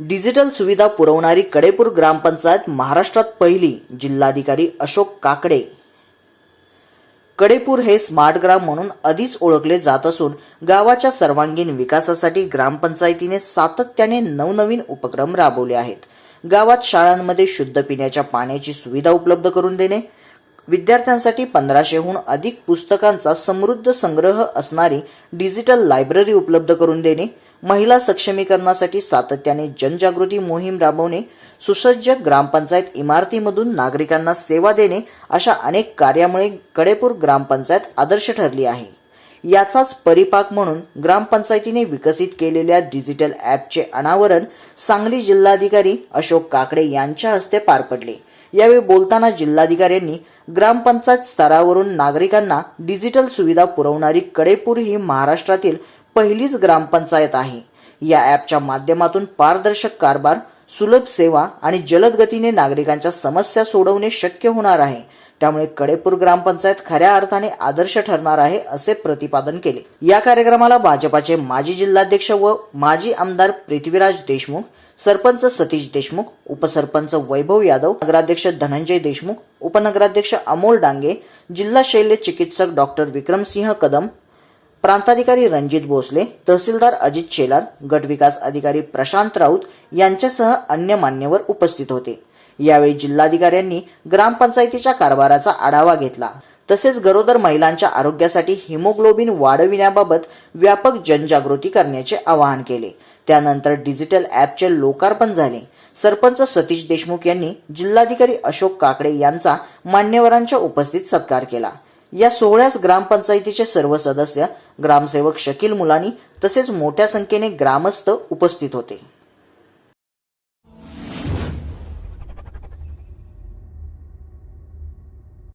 Digital सुविधा पुरवणारी कडेपूर ग्रामपंचायत महाराष्ट्रात पहिली जिल्हाधिकारी अशोक काकडे. कडेपूर हे स्मार्ट ग्राम म्हणून आधीच ओळखले जात असून गावाच्या सर्वांगीण विकासासाठी ग्रामपंचायतीने सातत्याने नवनवीन उपक्रम राबवले आहेत. गावात शाळांमध्ये शुद्ध पिण्याच्या पाण्याची सुविधा उपलब्ध करून देणे विद्यार्थ्यांसाठी पंधराशेहून अधिक पुस्तकांचा समृद्ध संग्रह असणारी डिजिटल लायब्ररी उपलब्ध करून देणे महिला सक्षमीकरणासाठी सातत्याने जनजागृती मोहीम राबवणे सुसज्ज ग्रामपंचायत इमारतीमधून नागरिकांना सेवा देणे अशा अनेक कार्यामुळे कडेपूर ग्रामपंचायत आदर्श ठरली आहे. याचाच परिपाक म्हणून ग्रामपंचायतीने विकसित केलेल्या डिजिटल ॲपचे अनावरण सांगली जिल्हाधिकारी अशोक काकडे यांच्या हस्ते पार पडले. यावेळी बोलताना जिल्हाधिकाऱ्यांनी ग्रामपंचायत स्तरावरून नागरिकांना डिजिटल सुविधा पुरवणारी कडेपूर ही महाराष्ट्रातील पहिलीच ग्रामपंचायत आहे. या ॲपच्या माध्यमातून पारदर्शक कारभार सुलभ सेवा आणि जलद गतीने नागरिकांच्या समस्या सोडवणे शक्य होणार आहे. त्यामुळे कडेपूर ग्रामपंचायत खऱ्या अर्थाने आदर्श ठरणार आहे असे प्रतिपादन केले. या कार्यक्रमाला भाजपाचे माजी जिल्हाध्यक्ष व माजी आमदार पृथ्वीराज देशमुख सरपंच सतीश देशमुख उपसरपंच वैभव यादव नगराध्यक्ष धनंजय देशमुख उपनगराध्यक्ष अमोल डांगे जिल्हा शैल्य चिकित्सक डॉक्टर विक्रमसिंह कदम प्रांताधिकारी रणजित भोसले तहसीलदार अजित शेलार गटविकास अधिकारी प्रशांत राऊत यांच्यासह अन्य मान्यवर उपस्थित होते. यावेळी जिल्हाधिकाऱ्यांनी ग्रामपंचायतीच्या कारभाराचा आढावा घेतला. तसेच गरोदर महिलांच्या आरोग्यासाठी हिमोग्लोबिन वाढविण्याबाबत व्यापक जनजागृती करण्याचे आवाहन केले. त्यानंतर डिजिटल ॲपचे लोकार्पण झाले. सरपंच सतीश देशमुख यांनी जिल्हाधिकारी अशोक काकडे यांचा मान्यवरांच्या उपस्थित सत्कार केला. या सोहळ्यास ग्रामपंचायतीचे सर्व सदस्य ग्रामसेवक शकील मुलानी तसेच मोठ्या संख्येने ग्रामस्थ उपस्थित होते.